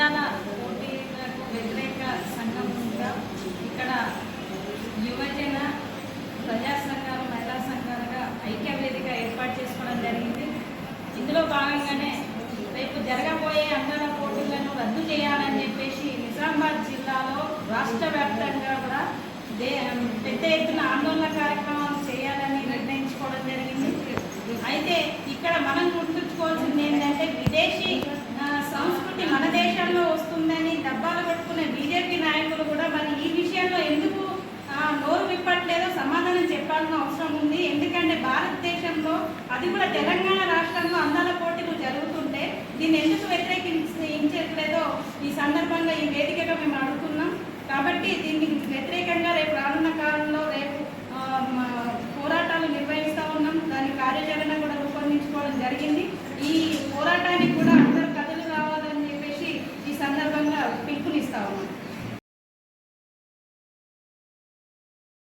మద్యాల పోటీలకు వ్యతిరేక సంఘంగా ఇక్కడ యువజన ప్రజా సంఘాలు మహిళా సంఘాలుగా ఐక్య వేదిక ఏర్పాటు చేసుకోవడం జరిగింది. ఇందులో భాగంగానే రేపు జరగబోయే అందాల పోటీలను రద్దు చేయాలని చెప్పేసి నిజామాబాద్ జిల్లాలో రాష్ట్ర వ్యాప్తంగా కూడా దే పెద్ద ఎత్తున ఆందోళన కార్యక్రమాలు చేయాలని నిర్ణయించుకోవడం జరిగింది. అయితే ఇక్కడ మనం గుర్తుంచుకోవాల్సింది ఏంటంటే విదేశీ చెప్పాల్సిన అవసరం ఉంది. ఎందుకంటే భారతదేశంలో అది కూడా తెలంగాణ రాష్ట్రంలో అందాల పోటీలు జరుగుతుంటే దీన్ని ఎందుకు వ్యతిరేకించట్లేదో ఈ సందర్భంగా ఈ వేదికగా మేము అడుగుతున్నాం. కాబట్టి దీన్ని వ్యతిరేకంగా రేపు రానున్న కాలంలో రేపు పోరాటాలు నిర్వహిస్తూ ఉన్నాం. దాని కార్యాచరణ కూడా రూపొందించుకోవడం జరిగింది. ఈ పోరాటానికి కూడా అందరూ కథలు రావాలని చెప్పేసి ఈ సందర్భంగా పిలుపునిస్తా ఉన్నాం.